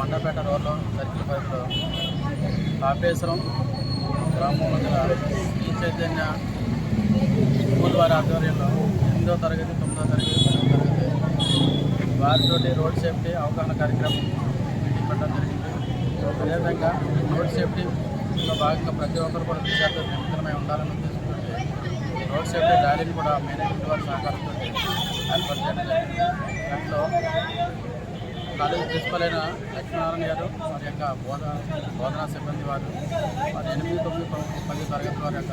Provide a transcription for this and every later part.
మండపేట రోడ్లో సర్కిల్ పరిధిలో కాపేశ్వరం గ్రామంలో గల శ్రీ చైతన్య స్కూల్ వారి ఆధ్వర్యంలో ఎనిమిదో తరగతి తొమ్మిదో తరగతి పదో తరగతి వారితోటి రోడ్ సేఫ్టీ అవగాహన కార్యక్రమం మీటింగ్ పెట్టడం జరిగింది. అదేవిధంగా రోడ్ సేఫ్టీలో భాగంగా ప్రతి ఒక్కరు కూడా విద్యార్థులు నిమిత్తమై ఉండాలని ఉద్దేశంతో రోడ్ సేఫ్టీ ర్యాలీని కూడా మేనేజ్మెంట్ వారి సహకారంతో ఏర్పాటు చేయడం జరిగింది. దాంట్లో కాలేజీ ప్రిన్సిపల్ అయిన లక్ష్మీనారాయణ గారు వారి యొక్క బోధ బోధనా సిబ్బంది వారు వారి ఎనిమిది తొమ్మిది పది- తరగతి వారి యొక్క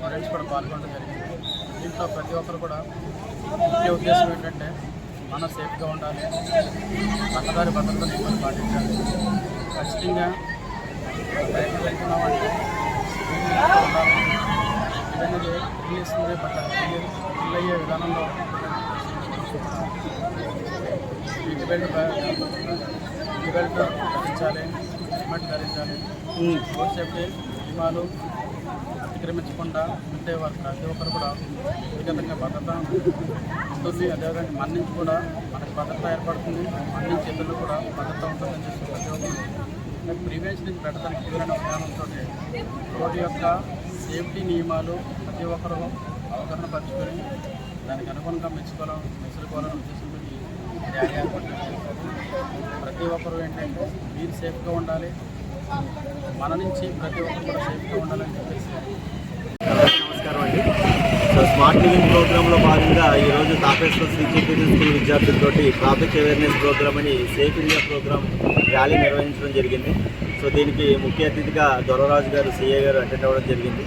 పేరెంట్స్ కూడా పాల్గొనడం జరిగింది. దీంట్లో ప్రతి ఒక్కరు కూడా ముఖ్య ఉద్దేశం ఏంటంటే మనం సేఫ్గా ఉండాలి పక్కదారి భద్రత నియమాలు పాటించాలి. ఖచ్చితంగా బయటకు వెళ్తున్నామంటే ఉండాలి ఇవన్నీ రిలీస్తుంది బట్ ఫిల్ అయ్యే విధానంలో సీట్ బెల్ట్ సీట్ ధరించాలి రోడ్ సేఫ్టీ నియమాలు అతిక్రమించకుండా ఉంటే వారు ప్రతి ఒక్కరు కూడా వ్యక్తిగతంగా భద్రత ఉంటుంది అదేవిధంగా మన నుంచి కూడా మనకు భద్రత ఏర్పడుతుంది మన నుంచి ఇతరులు కూడా భద్రత ఉంటుందని చెప్పి ప్రతి ఒక్కరు ప్రివెన్షన్ పెట్టడానికి తీవ్రమైన విధానంతో రోడ్డు యొక్క సేఫ్టీ నియమాలు ప్రతి ఒక్కరు అవగాహన పరచుకొని దానికి అనుగుణంగా మెచ్చుకోవాలని మెచ్చుకోవాలని ఉద్దేశంతో ర్యాలీ ప్రతి ఒక్కరు ఏంటంటే మీరు సేఫ్గా ఉండాలి. మన నుంచి ప్రతి ఒక్కరు కూడా సేఫ్గా ఉండాలని చెప్పేసి నమస్కారం అండి. సో స్మార్ట్ లివింగ్ ప్రోగ్రాంలో భాగంగా ఈరోజు తాపేశ్వర శ్రీ చైతన్య స్కూల్ విద్యార్థులతోటి ట్రాఫిక్ అవేర్నెస్ ప్రోగ్రామ్ అని సేఫ్ ఇండియా ప్రోగ్రామ్ ర్యాలీ నిర్వహించడం జరిగింది. సో దీనికి ముఖ్య అతిథిగా దొరరాజు గారు సీఏ గారు అటెండ్ అవ్వడం జరిగింది.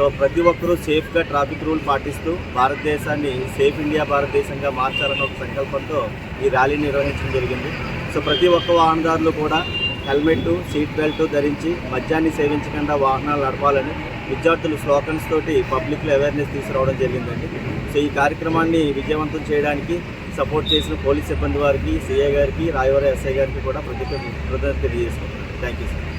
సో ప్రతి ఒక్కరూ సేఫ్గా ట్రాఫిక్ రూల్ పాటిస్తూ భారతదేశాన్ని సేఫ్ ఇండియా భారతదేశంగా మార్చాలన్న ఒక సంకల్పంతో ఈ ర్యాలీ నిర్వహించడం జరిగింది. సో ప్రతి ఒక్క వాహనదారులు కూడా హెల్మెట్ సీట్ బెల్ట్ ధరించి మద్యాన్ని సేవించకుండా వాహనాలు నడపాలని విద్యార్థులు స్లోకన్స్ తోటి పబ్లిక్లో అవేర్నెస్ తీసుకురావడం జరిగిందండి. సో ఈ కార్యక్రమాన్ని విజయవంతం చేయడానికి సపోర్ట్ చేసిన పోలీస్ సిబ్బంది వారికి సిఐ గారికి రాయవర ఎస్ఐ గారికి కూడా ప్రతి కృతజ్ఞత తెలియజేసుకుంటున్నాను thank you sir.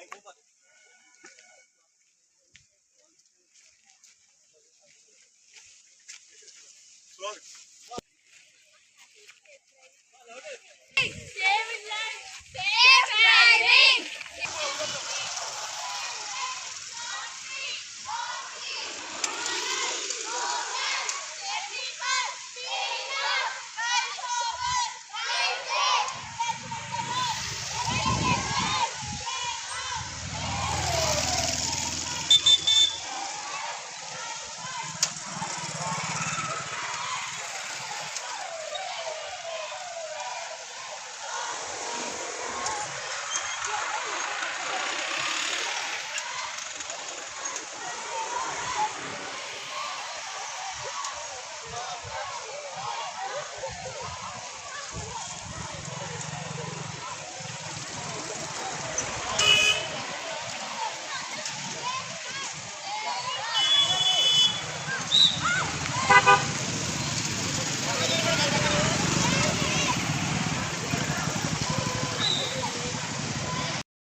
Look. Thank you.